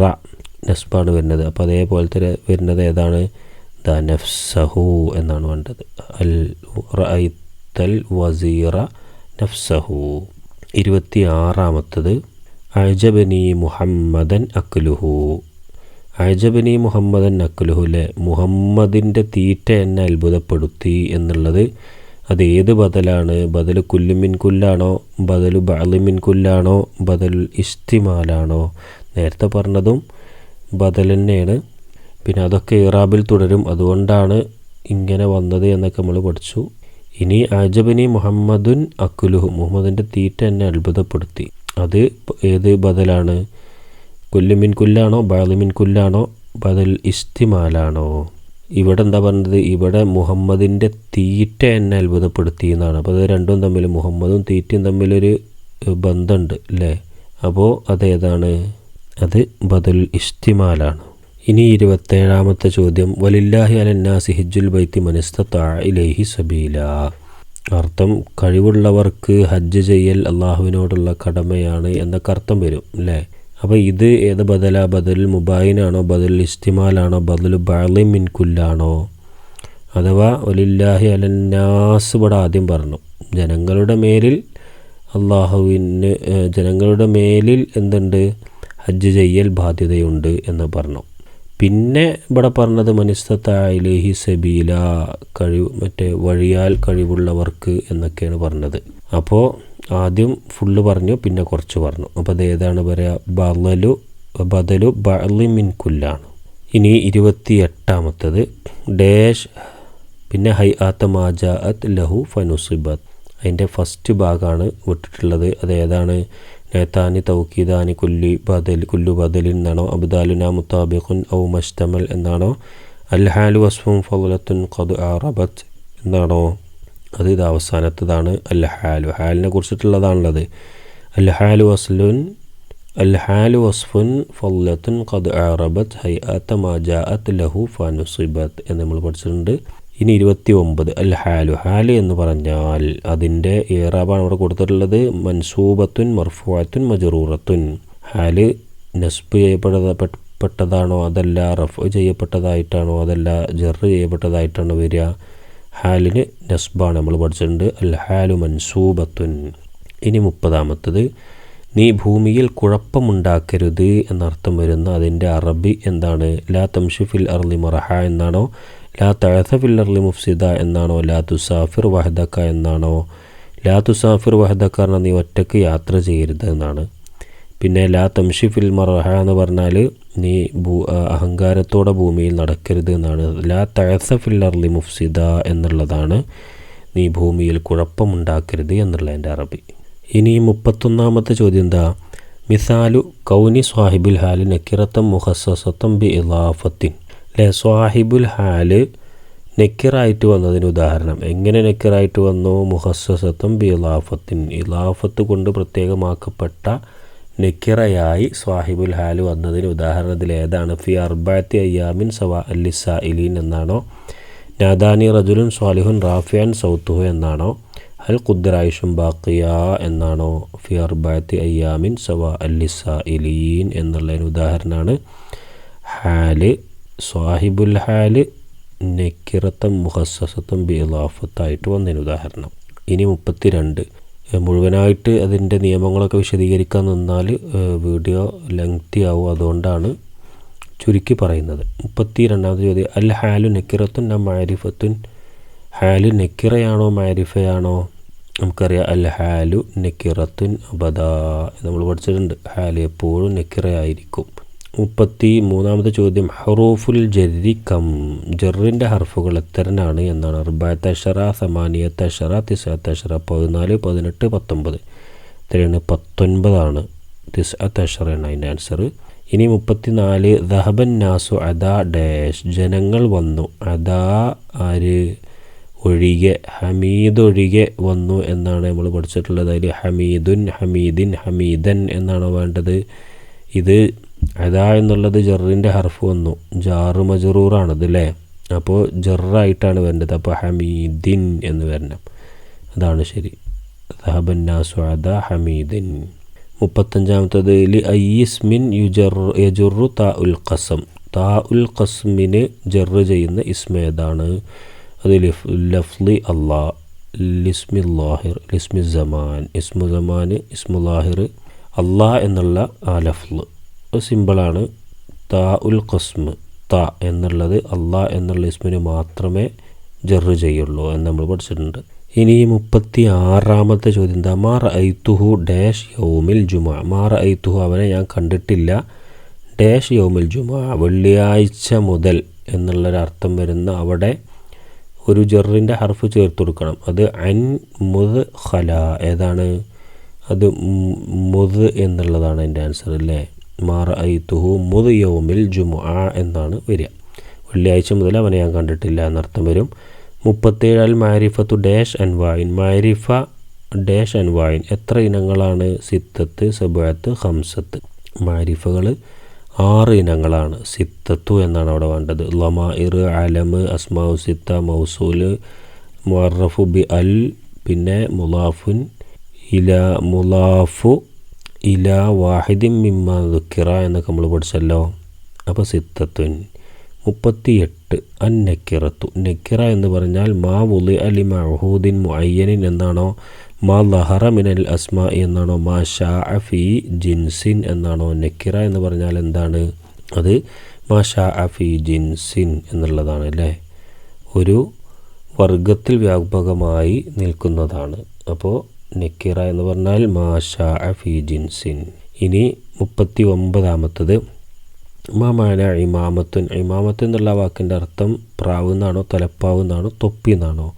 B: നസ്ബാണ് വരുന്നത്. അപ്പോൾ അതേപോലത്തെ വരുന്നത് ഏതാണ്? ദ നഫ്സഹു എന്നാണ് വേണ്ടത്. അൽ റൈത്തൽ വസീറ നഫ്സഹു. ഇരുപത്തി ആറാമത്തത് അജബനി മുഹമ്മദൻ അക്ലുഹു. അജബനി മുഹമ്മദൻ അക്ലുഹുലെ മുഹമ്മദിന്റെ തീറ്റ എന്നെ അത്ഭുതപ്പെടുത്തി എന്നുള്ളത് അത് ഏത് ബദലാണ്? ബദൽ കുല്ലുമിൻ കുല്ലാണോ? ബദൽ ബാലിമിൻ കുല്ലാണോ? ബദൽ ഇസ്തിമാലാണോ? നേരത്തെ പറഞ്ഞതും ബദൽ തന്നെയാണ് പിന്നെ അതൊക്കെ ഇറാബിൽ തുടരും. അതുകൊണ്ടാണ് ഇങ്ങനെ വന്നത് എന്നൊക്കെ നമ്മൾ പഠിച്ചു. ഇനി അജബനി മുഹമ്മദുൻ അക്കുലുഹു. മുഹമ്മദിന്റെ തീറ്റ എന്നെ അത്ഭുതപ്പെടുത്തി. അത് ഏത് ബദലാണ്? കുല്ലുമിൻ കുല്ലാണോ? ബാലിമിൻ കുല്ലാണോ? ബദൽ ഇസ്തിമാലാണോ? ഇവിടെ എന്താ പറഞ്ഞത്? ഇവിടെ മുഹമ്മദിന്റെ തീറ്റ എന്നെ അത്ഭുതപ്പെടുത്തി എന്നാണ്. അപ്പോൾ അത് രണ്ടും തമ്മിൽ മുഹമ്മദും തീറ്റയും തമ്മിലൊരു ബന്ധമുണ്ട് അല്ലേ? അപ്പോൾ അതേതാണ്? അത് ബദുൽ ഇസ്തിമാലാണ്. ഇനി ഇരുപത്തേഴാമത്തെ ചോദ്യം വലില്ലാഹി അലന്നാസി ഹിജുൽ ബൈത്തി മനസ്ത ഇലൈഹി സബീല. അർത്ഥം കഴിവുള്ളവർക്ക് ഹജ്ജ് ചെയ്യൽ അള്ളാഹുവിനോടുള്ള കടമയാണ് എന്നൊക്കെ അർത്ഥം വരും അല്ലേ? അപ്പോൾ ഇത് ഏത് ബദലാ? ബദൽ മുബൈനാണോ ബദൽ ഇസ്തിമാലാണോ? ബദൽ ബാലിമിൻ കുല്ലാണോ അഥവാ ഒലില്ലാഹി അലന്നാസ് ഇവിടെ ആദ്യം പറഞ്ഞു. ജനങ്ങളുടെ മേലിൽ അള്ളാഹുവിന് ജനങ്ങളുടെ മേലിൽ എന്തുണ്ട്? ഹജ്ജ് ചെയ്യൽ ബാധ്യതയുണ്ട് എന്ന് പറഞ്ഞു. പിന്നെ ഇവിടെ പറഞ്ഞത് മനിസ്തത്തായിലേഹി സബീല കഴിവ് മറ്റേ വഴിയാൽ കഴിവുള്ളവർക്ക് എന്നൊക്കെയാണ് പറഞ്ഞത്. അപ്പോൾ ആദ്യം ഫുള്ള് പറഞ്ഞു പിന്നെ കുറച്ച് പറഞ്ഞു. അപ്പോൾ അത് ഏതാണ് പറയുക ബദലു ബദലു ബലിമിൻ കുല്ലാണ്. ഇനി ഇരുപത്തി എട്ടാമത്തത് ഡേഷ് പിന്നെ ഹൈ ആത്ത മാജാഅത്ത് ലഹു ഫനുസിബത്ത്. അതിന്റെ ഫസ്റ്റ് ഭാഗമാണ് വിട്ടിട്ടുള്ളത്. അത് ഏതാണ്? നേത്താനി തൗക്കീദാനി കുല്ലി ബദൽ കുല്ലു ബദലിൻ എന്നാണോ അബ്ദാലുന മുത്താബിഖുൻ ഔ മഷ്തമൽ എന്നാണോ? അൽഹാലു വസ്ഫും ഫൗലത്തുൻ ഖദ് ആറബത്ത് എന്നാണോ? അത് ഇത് അവസാനത്തതാണ്. അൽഹാലു ഹാലിനെ കുറിച്ചിട്ടുള്ളതാണുള്ളത്. അൽഹാലു വസ്ലുൻ അൽഹാലു വസ്ഫുൻ ഫൗലത്തുൻ ഖദ് ആറബത്ത് ഹൈ ആത്ത മാജാഅത്ത് ലഹു ഫാനുസിബത്ത് എന്ന് നമ്മൾ പഠിച്ചിട്ടുണ്ട്. ഇനി ഇരുപത്തി ഒമ്പത് അൽ ഹാലു ഹാൽ എന്ന് പറഞ്ഞാൽ അതിന്റെ ഏറാബാണ് ഇവിടെ കൊടുത്തിട്ടുള്ളത്. മൻസൂബത്തുൻ മർഫുവാത്തുൻ മജറൂറത്തുൻ. ഹാൽ നസ്ബ് ചെയ്യപ്പെട്ടതാണോ അതല്ല റഫ് ചെയ്യപ്പെട്ടതായിട്ടാണോ അതല്ല ജർ ചെയ്യപ്പെട്ടതായിട്ടാണോ വരിക? ഹാലിന് നസ്ബാണ് നമ്മൾ പഠിച്ചിട്ടുണ്ട്. അൽ ഹാലു മൻസൂബത്തുൻ. ഇനി മുപ്പതാമത്തത്. നീ ഭൂമിയിൽ കുഴപ്പമുണ്ടാക്കരുത് എന്നർത്ഥം വരുന്ന അതിന്റെ അറബി എന്താണ്? ലാ തംഷിഫിൽ അർലി മറഹ എന്നാണോ? ലാ തഴസഫിൽ അർലി മുഫ്സിദ എന്നാണോ ലാ തുസാഫിർ വഹദക്ക എന്നാണോ ലാ തുസാഫിർ വഹദക്ക പറഞ്ഞാൽ നീ ഒറ്റയ്ക്ക് യാത്ര ചെയ്യരുത് എന്നാണ്. പിന്നെ ലാ തംഷിഫിൽ മറഹ എന്ന് പറഞ്ഞാൽ നീ ഭൂ അഹങ്കാരത്തോടെ ഭൂമിയിൽ നടക്കരുത് എന്നാണ്. ലാ തഴസഫിൽ അർലി മുഫ്സിദ എന്നുള്ളതാണ് നീ ഭൂമിയിൽ കുഴപ്പമുണ്ടാക്കരുത് എന്നുള്ളതിന്റെ അറബി. ഇനി മുപ്പത്തൊന്നാമത്തെ ചോദ്യം എന്താ? മിസാലു കൗനി സ്വാഹിബിൽ ഹാലിൻ നക്കിറത്തം മുഹസ്സത്തം ബി ഇലാഫത്തിൻ. സ്വാഹിബുൽ ഹാൽ നെക്കിറായിട്ട് വന്നതിന് ഉദാഹരണം. എങ്ങനെ നെക്കിറായിട്ട് വന്നു? മുഹസ്സത്തം ബി ഇലാഫത്തിൻ ഇലാഫത്ത് കൊണ്ട് പ്രത്യേകമാക്കപ്പെട്ട നെക്കിറയായി സ്വാഹിബുൽ ഹാൽ വന്നതിന് ഉദാഹരണത്തിൽ ഏതാണ്? ഫി അർബാത്തി അയ്യാമിൻ സവാ അല്ലിസ ഇലീൻ എന്നാണോ? നാദാനി റജുലുൻ സ്വാലിഹുൻ റാഫിയാൻ സൗത്തുഹു എന്നാണോ? അൽ ഖുദ്റായിഷും ബാക്കിയ എന്നാണോ? ഫി അർബാത്തി അയ്യാമിൻ സവാ അല്ലിസ ഇലീൻ എന്നുള്ളതിന് ഉദാഹരണമാണ്. ഹാൽ സ്വാഹിബുൽ ഹാൽ നെക്കിറത്തം മുഹസ്സത്തം ബി ഇലാഫത്തായിട്ട് വന്നതിന് ഉദാഹരണം. ഇനി മുപ്പത്തി രണ്ട് മുഴുവനായിട്ട് അതിന്റെ നിയമങ്ങളൊക്കെ വിശദീകരിക്കാൻ നിന്നാൽ വീഡിയോ ലെങ്തി ആവും അതുകൊണ്ടാണ് ചുരുക്കി പറയുന്നത്. മുപ്പത്തി രണ്ടാമത്തെ ചോദ്യം. അൽ ഹാലു നെക്കിറത്തുൻ ന മാരിഫത്തുൻ? ഹാലു നെക്കിറയാണോ മാരിഫയാണോ? നമുക്കറിയാം അൽ ഹാലു നെക്കിറത്തുൻ അബദ നമ്മൾ പഠിച്ചിട്ടുണ്ട്. ഹാലു എപ്പോഴും നെക്കിറയായിരിക്കും. മുപ്പത്തി മൂന്നാമത്തെ ചോദ്യം ഹറൂഫുൽ ജെറി കം ജറിന്റെ ഹർഫുകൾ എത്രനാണ് എന്നാണ്. അർബാത്തഷറ സമാനിയത്തഷറ തിസാത്തഷറ പതിനാല് പതിനെട്ട് പത്തൊമ്പത്. ഇത്രയാണ് പത്തൊൻപതാണ്. തിസാത്തഷറാണ് അതിന്റെ ആൻസർ ഇനി മുപ്പത്തിനാല് ദഹബൻ നാസു അദാ ഡാഷ്. ജനങ്ങൾ വന്നു. അദാ ആര് ഒഴികെ ഹമീദ് ഒഴികെ വന്നു എന്നാണ് നമ്മൾ പഠിച്ചിട്ടുള്ളത്. അതിൽ ഹമീദുൻ ഹമീദിൻ ഹമീദൻ എന്നാണ് വേണ്ടത്. ഇത് അതാ എന്നുള്ളത് ജറിന്റെ ഹർഫ് വന്നു. ജാറ് മജറൂറാണത് അല്ലേ അപ്പോൾ ജറായിട്ടാണ് വരേണ്ടത്. അപ്പോൾ ഹമീദിൻ എന്ന് വരണം. അതാണ് ശരി. സഹബന്നാസ്വാദ ഹമീദിൻ. മുപ്പത്തഞ്ചാമത്തത് ലി യുജറു യജുറു താ ഉൽ ഖസം. താ ഉൽ ഖസ്മിന് ജറ് ചെയ്യുന്ന ഇസ്മേതാണ് അത് ലിഫ് ലഫ്ലി അള്ളാ ലിസ്മി ലാഹിർ ലിസ്മി ജമാൻ ഇസ്മു ജമാൻ ഇസ്മു ലാഹിർ അള്ളാ എന്നുള്ള ആ ലഫ്ല്. സിമ്പിളാണ്. താ ഉൽ ഖസ്മ്. ത എന്നുള്ളത് അള്ളാ എന്നുള്ള ഇസ്മിന് മാത്രമേ ജറു ചെയ്യുള്ളൂ എന്ന് നമ്മൾ പഠിച്ചിട്ടുണ്ട്. ഇനി മുപ്പത്തി ആറാമത്തെ ചോദ്യം എന്താ? ഐത്തുഹു ഡാഷ് യൗമിൽ ജുമാ. മാർ ഐത്തുഹു അവനെ ഞാൻ കണ്ടിട്ടില്ല. ഡാഷ് യൗമിൽ ജുമാ. വെള്ളിയാഴ്ച മുതൽ എന്നുള്ളൊരർത്ഥം വരുന്ന അവിടെ ഒരു ജെറിന്റെ ഹർഫ് ചേർത്ത് കൊടുക്കണം. അത് അൻ മുത് ഖല. ഏതാണ്? അത് മുത് എന്നുള്ളതാണ് എന്റെ ആൻസർ അല്ലേ? മാറ മുത് യൗമിൽ ജുമു എന്നാണ് വരിക. വെള്ളിയാഴ്ച മുതൽ അവനെ ഞാൻ കണ്ടിട്ടില്ല എന്നർത്ഥം വരും. മുപ്പത്തേഴ് അൽ മാരിഫത്തു ഡാഷ് അൻവായിൻ മാരിഫ ഡാഷ് ആൻഡ് അൻവായിൻ എത്ര ഇനങ്ങളാണ്? സിത്തത്ത് സബത്ത് ഹംസത്ത് മാരിഫകൾ ആറ് ഇനങ്ങളാണ്. സിത്തത്തു എന്നാണ് അവിടെ വേണ്ടത്. ലമാഇർ അലമ് അസ്മാഉ സിത്ത മൗസൂൽ മുറഫു ബി അൽ പിന്നെ മുലാഫുൻ ഇല മുലാഫു ഇല വാഹിദിം മിമ്മ ദുക്കിറ എന്നൊക്കെ നമ്മൾ പഠിച്ചല്ലോ. അപ്പോൾ സിത്തത്തുൻ മുപ്പത്തിയെട്ട് അൻ നക്കിറത്തു നക്കിറ എന്ന് പറഞ്ഞാൽ മാ വുലി അലി മഹൂദിൻ മുഅയ്യനിൻ എന്നാണോ മാ ലഹറ മിനൽ അസ്മ എന്നാണോ മാ ഷാ ഫി ജിൻസിൻ എന്നാണോ. നക്കിറ എന്ന് പറഞ്ഞാൽ എന്താണ്? അത് മാ ഷാ ഫി ജിൻസിൻ എന്നുള്ളതാണ് അല്ലേ? ഒരു വർഗത്തിൽ വ്യാപകമായി നിൽക്കുന്നതാണ്. അപ്പോൾ നക്കിറ എന്ന് പറഞ്ഞാൽ മാഷാ ഫി ജിൻസിൻ. ഇനി മുപ്പത്തി ഒമ്പതാമത്തത് മാമാന ഇമാമത്തുൻ. ഇമാമത്ത് എന്നുള്ള വാക്കിന്റെ അർത്ഥം പ്രാവ് എന്നാണോ തലപ്പാവ് എന്നാണോ തൊപ്പി എന്നാണോ?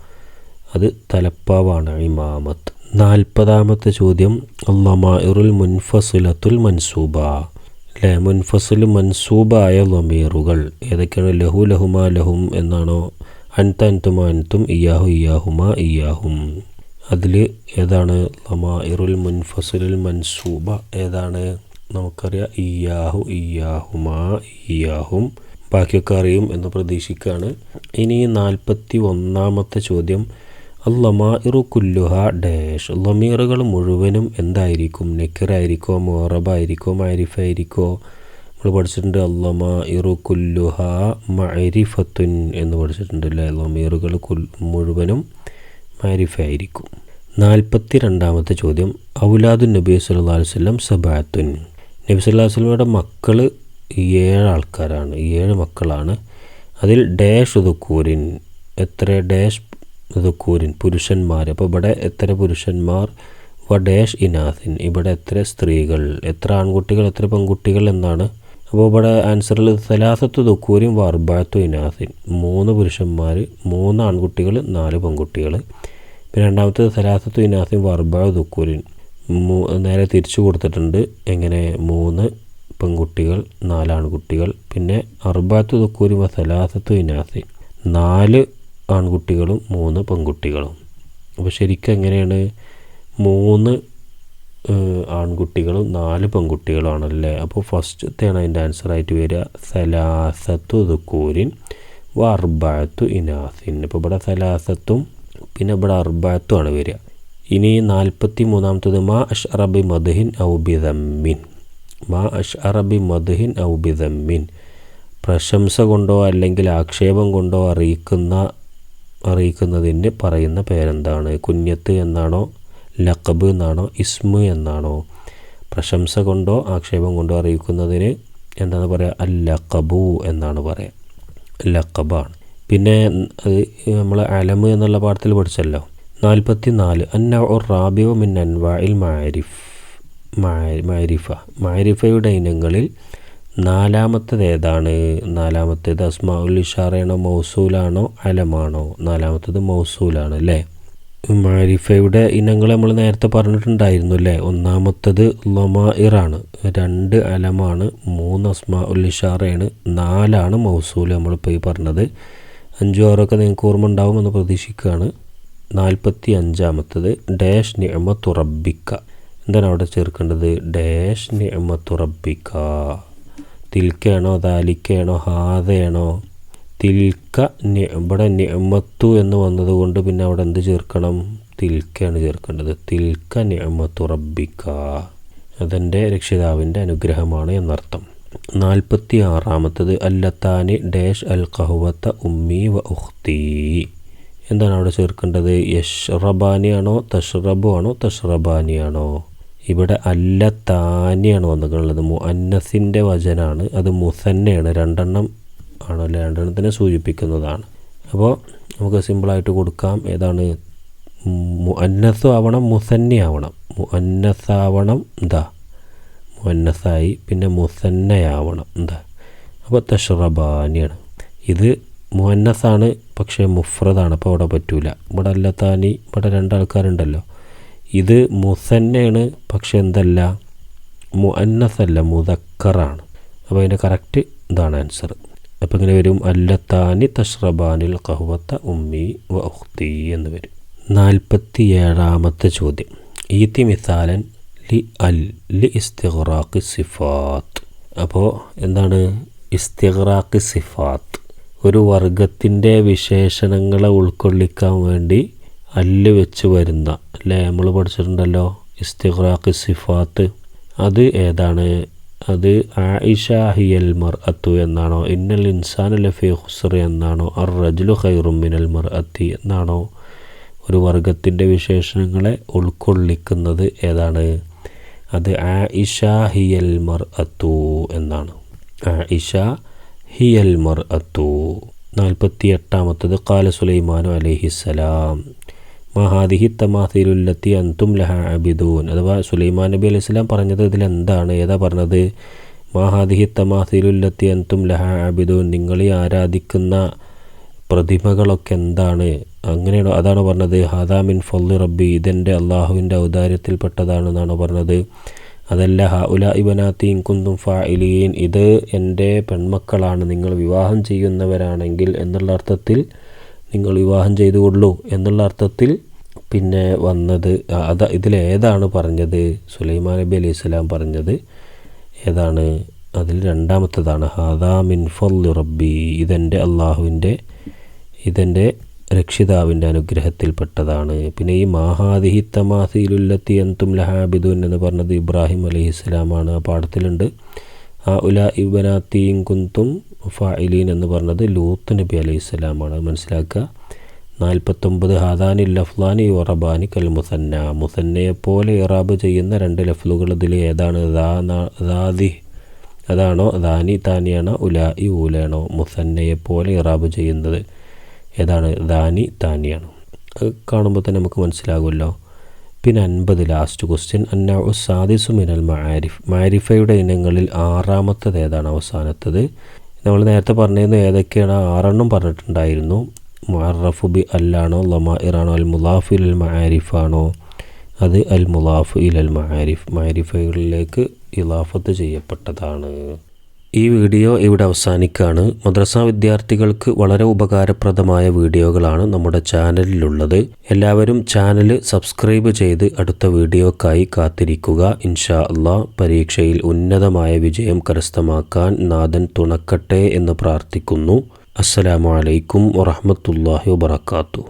B: അത് തലപ്പാവാണ് ഇമാമത്ത്. നാൽപ്പതാമത്തെ ചോദ്യം. അള്ളമാഇറുൽ മുൻഫസുലത്തുൽ മൻസൂബ. അല്ലേ മുൻഫസുൽ മൻസൂബായ ലൊമീറുകൾ ഏതൊക്കെയാണ്? ലഹു ലഹുമാ ലഹും എന്നാണോ? അൻതൻതുമാൻതും അൻതും ഇയാഹു ഇയാഹുമാ ഇയാഹും. അതിൽ ഏതാണ്? ലമായിറുൽ മുൻഫസുലുൽ മൻസൂബ. ഏതാണ്? നമുക്കറിയാം. ഇയാഹു ഇയാഹുമാ ഇയാഹും ബാക്കിയൊക്കെ അറിയും എന്ന് പ്രതീക്ഷിക്കുകയാണ്. ഇനി നാൽപ്പത്തി ഒന്നാമത്തെ ചോദ്യം. അല്ലമാഇറു കുല്ലുഹ ഡാഷ്. ലമീറുകൾ മുഴുവനും എന്തായിരിക്കും? നെക്കറായിരിക്കോ മോറബായിരിക്കോ മാരിഫായിരിക്കോ? നമ്മൾ പഠിച്ചിട്ടുണ്ട് അല്ലമാ ഇറു കുല്ലുഹ മരിഫത്തുൻ എന്ന് പഠിച്ചിട്ടുണ്ട് അല്ലേ? ലമീറുകൾ കുൽ മുഴുവനും മാരിഫായിരിക്കും. നാൽപ്പത്തി രണ്ടാമത്തെ ചോദ്യം. ഔലാദു നബി സല്ലാ വല്ലം സബാത്തുൻ. നബി സല്ലാ വല്ലമയുടെ മക്കൾ ഏഴ് ആൾക്കാരാണ് ഏഴ് മക്കളാണ്. അതിൽ ഡാഷ് ഉദക്കൂരിൻ. എത്ര ഡാഷ് ഉദക്കൂരിൻ? പുരുഷന്മാർ. അപ്പോൾ ഇവിടെ എത്ര പുരുഷന്മാർ? വ ഡാഷ് ഇനാസിൻ. ഇവിടെ എത്ര സ്ത്രീകൾ? എത്ര ആൺകുട്ടികൾ എത്ര പെൺകുട്ടികൾ എന്നാണ് അപ്പോൾ ഇവിടെ ആൻസറിൽ സലാസത്ത് ദുക്കൂരും വർബാത്തു ഇനാസിൻ. മൂന്ന് പുരുഷന്മാർ മൂന്ന് ആൺകുട്ടികൾ നാല് പെൺകുട്ടികൾ പിന്നെ രണ്ടാമത്തത് സലാസത്തു ഇനാസിൻ വർബാ ദുക്കൂരിൻ. നേരെ തിരിച്ചു കൊടുത്തിട്ടുണ്ട്. എങ്ങനെ? മൂന്ന് പെൺകുട്ടികൾ നാല് ആൺകുട്ടികൾ. പിന്നെ അർബാത്തു ദുക്കൂരും സലാസത്തു ഇനാസിൻ. നാല് ആൺകുട്ടികളും മൂന്ന് പെൺകുട്ടികളും. അപ്പോൾ ശരിക്കും എങ്ങനെയാണ്? മൂന്ന് ആൺകുട്ടികളും നാല് പെൺകുട്ടികളുമാണല്ലേ അപ്പോൾ ഫസ്റ്റത്തെയാണ് അതിന്റെ ആൻസറായിട്ട് വരിക. സലാസത്തു ദുക്കൂരിൻ വ അർബാത്തു ഇനാസിൻ. ഇപ്പോൾ ഇവിടെ സലാസത്തും പിന്നെ ഇവിടെ അർബാത്തുമാണ് വരിക. ഇനി നാൽപ്പത്തി മൂന്നാമത്തത് മാ അഷ് അറബി മദ്ഹിൻ ഔബിദമ്മിൻ മാ അഷ് അറബി മദ്ഹിൻ ഔബിദമ്മിൻ പ്രശംസ കൊണ്ടോ അല്ലെങ്കിൽ ആക്ഷേപം കൊണ്ടോ അറിയിക്കുന്ന അറിയിക്കുന്നതിന് പറയുന്ന പേരെന്താണ്? കുഞ്ഞത്ത് എന്നാണോ? ലക്കബ് എന്നാണോ ഇസ്മു എന്നാണോ? പ്രശംസ കൊണ്ടോ ആക്ഷേപം കൊണ്ടോ അറിയിക്കുന്നതിന് എന്താണ് പറയുക അൽ ലക്കബു എന്നാണ് പറയുക ലക്കബാണ് പിന്നെ അത് നമ്മൾ അലമ് എന്നുള്ള പാഠത്തിൽ പഠിച്ചല്ലോ. നാൽപ്പത്തി നാല് അന്ന ഉർ റാബിയോ മിൻ അൻവായിൽ മാരിഫ് മാരിഫ. മാരിഫയുടെ ഇനങ്ങളിൽ നാലാമത്തേത് ഏതാണ്? നാലാമത്തേത് അസ്മാ ഉൽ ഇഷാറയാണോ മൗസൂലാണോ അലമാണോ? നാലാമത്തേത് മൗസൂലാണ് അല്ലേ? മാരിഫയുടെ ഇനങ്ങൾ നമ്മൾ നേരത്തെ പറഞ്ഞിട്ടുണ്ടായിരുന്നു അല്ലേ ഒന്നാമത്തത് ലൊമായിറാണ്. രണ്ട് അലമാണ് മൂന്ന് അസ്മാ ഉല്ലിഷാറയാണ് നാലാണ് മൗസൂൽ നമ്മളിപ്പോൾ ഈ പറഞ്ഞത്. അഞ്ചു ആറൊക്കെ നിങ്ങൾക്ക് ഓർമ്മ ഉണ്ടാവുമെന്ന് പ്രതീക്ഷിക്കുകയാണ്. നാൽപ്പത്തി അഞ്ചാമത്തത് ഡാഷ് നിയമത്തുറബിക്ക എന്താണ് അവിടെ ചേർക്കേണ്ടത്? ഡാഷ് നിയമത്തുറബിക്ക തിൽക്കയാണോ ദാലിക്കയാണോ ഹാദയാണോ? തിൽക്ക ഇവിടെ നിയമത്തു എന്ന് വന്നതുകൊണ്ട് പിന്നെ അവിടെ എന്ത് ചേർക്കണം? തിൽക്കയാണ് ചേർക്കേണ്ടത്. തിൽക്ക നിയമത്തു റബ്ബിക്ക. അതെന്റെ രക്ഷിതാവിന്റെ അനുഗ്രഹമാണ് എന്നർത്ഥം. നാൽപ്പത്തി ആറാമത്തത് അല്ലത്താനി ഡേഷ് അൽ കഹുവത്ത ഉമ്മി വ ഉഖ്തി. എന്താണ് അവിടെ ചേർക്കേണ്ടത്? യഷ്റബാനിയാണോ തഷ്റബു ആണോ തഷ്റബാനിയാണോ? ഇവിടെ അല്ല താനിയാണ് വന്നിട്ടുള്ളത്. മുഅന്നസിന്റെ വചനാണ്. അത് മുസന്നയാണ്. രണ്ടെണ്ണം ആണല്ലോ രണ്ടെണ്ണത്തിനെ സൂചിപ്പിക്കുന്നതാണ്. അപ്പോൾ നമുക്ക് സിമ്പിളായിട്ട് കൊടുക്കാം. ഏതാണ്? മുഅന്നസ് ആവണം മുസന്നി ആവണം മുഅന്നസാവണം എന്താ മുഅന്നസായി പിന്നെ മുസന്നയാവണം എന്താ അപ്പോൾ തഷ്റബാനിയാണ്. ഇത് മുഅന്നസാണ് പക്ഷേ മുഫ്രദാണ്. അപ്പോൾ അവിടെ പറ്റൂല. ഇവിടെ അല്ലത്താനി ഇവിടെ രണ്ടാൾക്കാരുണ്ടല്ലോ. ഇത് മുസന്നയാണ് പക്ഷെ എന്തല്ല? മുഅന്നസല്ല മുതക്കറാണ് അപ്പോൾ അതിന്റെ കറക്റ്റ് ഇതാണ് ആൻസർ അപ്പോൾ ഇങ്ങനെ വരും അല്ലത്താനി തഷ്റബാനിൽ കഹുവത്ത ഉമ്മി വ ഉഖ്തി എന്ന് വരും. നാൽപ്പത്തി ഏഴാമത്തെ ചോദ്യം. ഈത്തി മിസാലൻ ലി അൽ ലി ഇസ്തിഖറാഖ് സിഫാത്ത്. അപ്പോൾ എന്താണ് ഇസ്തിഖറാഖ് സിഫാത്ത്? ഒരു വർഗത്തിന്റെ വിശേഷണങ്ങളെ ഉൾക്കൊള്ളിക്കാൻ വേണ്ടി അല്ല് വെച്ച് വരുന്ന അല്ലേ? നമ്മൾ പഠിച്ചിട്ടുണ്ടല്ലോ ഇസ്തിഗ്റാഖി സിഫാത്ത്. അത് ഏതാണ്? അത് ആയിഷ ഹിയൽ മർ അത്തു എന്നാണോ ഇന്നൽ ഇൻസാൻ ലഫി ഹുസർ എന്നാണോ അർ റജുലു ഖൈറും മിനൽ മർ അത്തി എന്നാണോ ഒരു വർഗത്തിന്റെ വിശേഷണങ്ങളെ ഉൾക്കൊള്ളിക്കുന്നത് ഏതാണ്? അത് ആയിഷ ഹിയൽ മർ അത്തു എന്നാണ്. ആയിഷ ഹിയൽ മർ അത്തു നാൽപ്പത്തി എട്ടാമത്തത് കാല സുലൈമാനു അലഹിസലാം മഹാദിഹി തമാസിലുല്ലത്തി അന്തും ലഹ അബിദൂൻ. അഥവാ സുലൈമാൻ നബി അലൈഹി സ്വലാം പറഞ്ഞത് ഇതിലെന്താണ്? ഏതാ പറഞ്ഞത്? മഹാദിഹി തമാസിലുല്ലത്തി അന്തും ലഹ അബിദൂൻ. നിങ്ങളെ ആരാധിക്കുന്ന പ്രതിമകളൊക്കെ എന്താണ്? അങ്ങനെയാണോ അതാണ് പറഞ്ഞത്? ഹാദാമിൻ ഫൊല്ലു റബ്ബി. ഇതെന്റെ അള്ളാഹുവിന്റെ ഔദാര്യത്തിൽപ്പെട്ടതാണെന്നാണ് പറഞ്ഞത്? അതല്ല ഹ ഉല ഇബനാത്തീൻ കുന്തും ഫായിലീൻ ഇത് എന്റെ പെൺമക്കളാണ്. നിങ്ങൾ വിവാഹം ചെയ്യുന്നവരാണെങ്കിൽ എന്നുള്ള അർത്ഥത്തിൽ നിങ്ങൾ വിവാഹം ചെയ്തുകൊള്ളൂ എന്നുള്ള അർത്ഥത്തിൽ പിന്നെ വന്നത് അത് ഇതിലേതാണ് പറഞ്ഞത് സുലൈമാൻ നബി അലൈഹി സ്വലാം പറഞ്ഞത് ഏതാണ് അതിൽ രണ്ടാമത്തതാണ് ഹാദാ മിൻ ഫല്ലു റബ്ബി ഇതെന്റെ അള്ളാഹുവിന്റെ ഇതെന്റെ രക്ഷിതാവിന്റെ അനുഗ്രഹത്തിൽപ്പെട്ടതാണ്. പിന്നെ ഈ മാഹാദിഹി തമാസിയിലുല്ലത്തി അന്തും ലഹാബിദുൻ എന്ന് പറഞ്ഞത് ഇബ്രാഹിം അലൈഹി സ്വലാമാണ് ആ പാഠത്തിലുണ്ട്. ഉല ഇബനാത്തീൻ കുന്തും ഫായിലീൻ എന്ന് പറഞ്ഞത് ലൂത്ത് നബി അലൈഹി സ്വലാമാണ്. മനസ്സിലാക്കുക. നാൽപ്പത്തൊമ്പത് ഹാദാനി ലഫ്ലാനി ഒറബാനി കൽ മുസന്ന മുസന്നയെ പോലെ ഇറാബ് ചെയ്യുന്ന രണ്ട് ലഫ്ലുകൾ ഇതിൽ ഏതാണ്? ദാദി അതാണോ? ദാനി താനിയാണോ? ഉല ഇ ഊലാണോ മുസന്നയെപ്പോലെ ഇറാബ് ചെയ്യുന്നത് ഏതാണ്? ദാനി താനിയാണോ? അത് കാണുമ്പോൾ തന്നെ നമുക്ക് മനസ്സിലാകുമല്ലോ. പിന്നെ അൻപത് ലാസ്റ്റ് ക്വസ്റ്റ്യൻ അന്നാഉ സാദിസു മിനൽ മാരിഫ് മാരിഫയുടെ ഇനങ്ങളിൽ ആറാമത്തത് ഏതാണ് അവസാനത്തത്? നമ്മൾ നേരത്തെ പറഞ്ഞിരുന്നു ഏതൊക്കെയാണ് ആറെണ്ണം പറഞ്ഞിട്ടുണ്ടായിരുന്നു. മുഅറഫു ബി അല്ലാണോ? ലമാഇറാണോ? അൽ മുലാഫ് ഇൽ മാരിഫാണോ അത് അൽ മുലാഫ് ഇൽ അൽ മാരിഫ് മാരിഫകളിലേക്ക് ഇലാഫത്ത് ചെയ്യപ്പെട്ടതാണ്. ഈ വീഡിയോ ഇവിടെ അവസാനിക്കുകയാണ്. മദ്രസ വിദ്യാർത്ഥികൾക്ക് വളരെ ഉപകാരപ്രദമായ വീഡിയോകളാണ് നമ്മുടെ ചാനലിലുള്ളത്. എല്ലാവരും ചാനൽ സബ്സ്ക്രൈബ് ചെയ്ത് അടുത്ത വീഡിയോക്കായി കാത്തിരിക്കുക. ഇൻഷാ അള്ളാ പരീക്ഷയിൽ ഉന്നതമായ വിജയം കരസ്ഥമാക്കാൻ നാഥൻ തുണക്കട്ടെ എന്ന് പ്രാർത്ഥിക്കുന്നു. അസ്സലാമു അലൈക്കും വറഹമത്തല്ലാഹി വബർക്കാത്തു